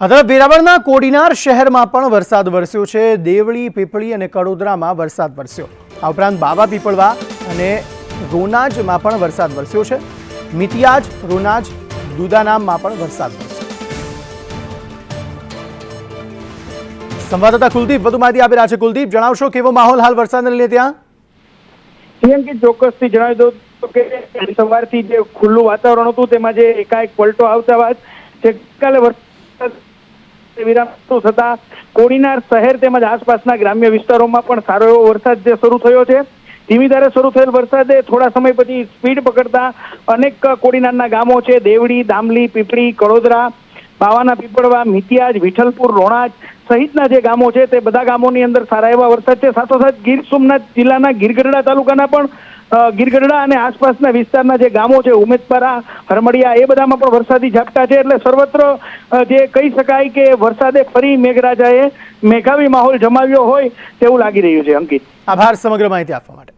આ વેરાવળના કોડીનાર શહેરમાં પણ વરસાદ વરસ્યો છે. દેવળી, પીપળી અને કડોદરામાં વરસાદ વરસ્યો. આ ઉપરાંત બાવા પીપળવા અને રોનાજમાં પણ વરસાદ વરસ્યો છે. મિતિયાજ, રોનાજ, દુદાનામમાં પણ વરસાદ વરસ્યો. સંવાદદાતા કુલદીપ વધુ માહિતી આપી રહ્યા છે. કુલદીપ, જણાવશો કેવો માહોલ હાલ વરસાદને લઈને ત્યાં? કે ચોક્કસથી જણાવી દઉં કે સવારથી જે ખુલ્લું વાતાવરણ હતું, તેમાં જે એકાએક પલટો આવતા બાદ જે ગઈકાલે વરસાદ વિરામ થતા કોડીનાર શહેર તેમજ આસપાસના ગ્રામ્ય વિસ્તારોમાં પણ સારો એવો વરસાદ જે શરૂ થયો છે. ધીમી ધારે શરૂ થયેલ વરસાદે થોડા સમય પછી સ્પીડ પકડતા અનેક કોડીનારના ગામો છે. દેવડી, દામલી, પીપળી, કડોદરા, બાવાના પીપળવા, મિતિયાજ, વિઠ્ઠલપુર રોણાજ સહિતના જે ગામો છે તે બધા ગામોની અંદર સારા એવા વરસાદ છે. સાથોસાથ ગીર સોમનાથ જિલ્લાના ગીરગઢડા તાલુકાના પણ ગીરગઢડા અને આસપાસના વિસ્તારના જે ગામો છે, ઉમેદપારા, હરમડિયા, એ બધામાં પણ વરસાદી ઝાપટા છે. એટલે સર્વત્ર જે કહી શકાય કે વરસાદે ફરી મેઘરાજાએ મેઘાવી માહોલ જમાવ્યો હોય તેવું લાગી રહ્યું છે, અંકિત. આભાર, સમગ્ર માહિતી આપવા માટે.